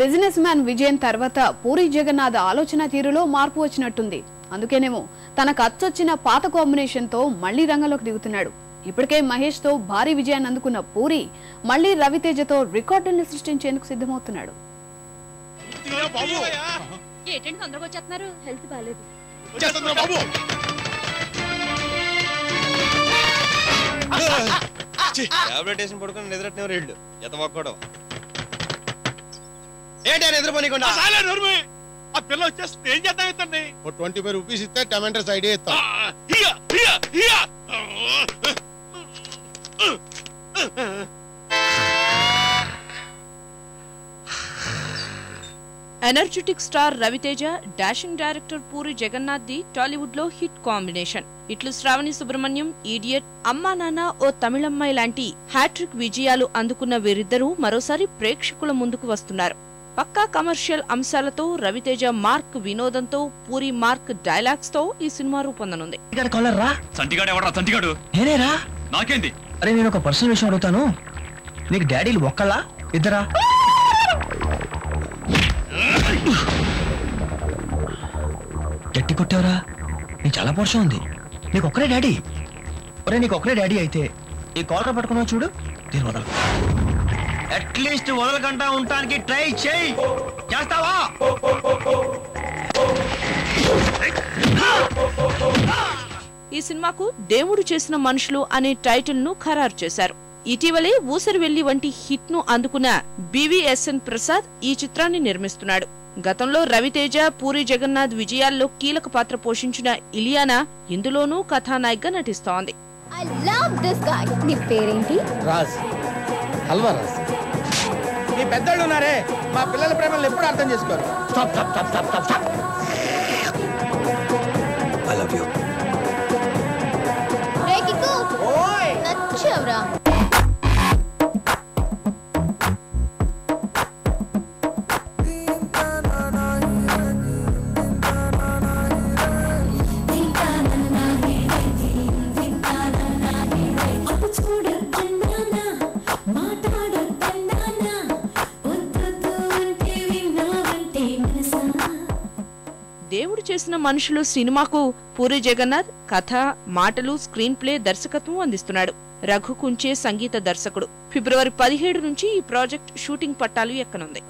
Business man విజయం తర్వాత పూరి జగన్నాథ్ ఆలోచన తీరులో మార్పు వచ్చినట్టుంది. అందుకేనేమో తనకు అచ్చొచ్చిన పాత కాంబినేషన్తో మళ్ళీ రంగంలోకి దిగుతున్నాడు. ఇప్పటికే మహేష్తో భారీ విజయాన్ని అందుకున్న పూరి మళ్ళీ రవితేజతో రికార్డుల్ని సృష్టించేందుకు సిద్ధమవుతున్నాడు. ఏంటండి తొందరగా వచ్చేస్తున్నారు? హెల్త్ బాగాలేదు బాబు. టాబ్లెట్ వేసిన పడుకుని ఏంటి నిద్రపోనీకుండా ఆ పిల్ల వచ్చేస్తుంది ఏం చేద్దాం ఇతండి ఓ ట్వంటీ ఫైవ్ రూపీస్ ఇస్తే టమాటర్స్ ఐడియా ఇస్తా. హియా హియా here energetic star Raviteja dashing director Puri Jagannadh the టాలీవుడ్లో హిట్ కాంబినేషన్ ఇట్లు శ్రావణి సుబ్రహ్మణ్యం ఈడియట్ అమ్మా నాన్న ఓ తమిళమ్మాయి లాంటి హ్యాట్రిక్ విజయాలు అందుకున్న వీరిద్దరూ మరోసారి ప్రేక్షకుల ముందుకు వస్తున్నారు. పక్కా కమర్షియల్ అంశాలతో రవితేజ మార్క్ వినోదంతో పూరి మార్క్ డైలాగ్స్తో ఈ సినిమా రూపొందనుంది. నాకేంటి అరే నేను ఒక పర్సనల్ విషయం అడుగుతాను. నీకు డాడీలు ఒక్కళ్ళా? ఇద్దరా? గట్టి కొట్టావురా. నీకు చాలా పోర్షన్ ఉంది. నీకు ఒక్కరే డాడీ. ఒరే నీకు ఒక్కరే డాడీ అయితే ఈ కాలర్ పట్టుకున్నావు చూడు. దీని వదలు. అట్లీస్ట్ వదలకుండా ఉండటానికి ట్రై చేయి. చేస్తావా? ఈ సినిమాకు దేవుడు చేసిన మనుషులు అనే టైటిల్ను ఖరారు చేశారు. ఇటీవలే ఊసరి వెళ్ళి వంటి హిట్ను అందుకున్న బివిఎస్ఎన్ ప్రసాద్ ఈ చిత్రాన్ని నిర్మిస్తున్నాడు. గతంలో రవితేజ పూరి జగన్నాథ్ విజయాల్లో కీలక పాత్ర పోషించిన ఇలియానా ఇందులోనూ కథానాయికగా నటిస్తోంది. ఐ లవ్ దిస్ గాయ్ నీ పేరేంటి? రాజ్. హల్వా రాజ్ మీ పెద్దోళ్ళు ఉన్నారే మా పిల్లల ప్రేమలు ఎప్పుడు అర్థం చేసుకోరు stop stop stop stop stop stop I love you ray kick ఓయ్ నచ్చావురా దేవుడు చేసిన మనుషులు సినిమాకు పూరి జగన్నాథ్ కథ మాటలు స్క్రీన్ ప్లే దర్శకత్వం అందిస్తున్నాడు. రఘు కుంచే సంగీత దర్శకుడు. ఫిబ్రవరి పదిహేడు నుంచి ఈ ప్రాజెక్ట్ షూటింగ్ పట్టాలు ఎక్కనుంది?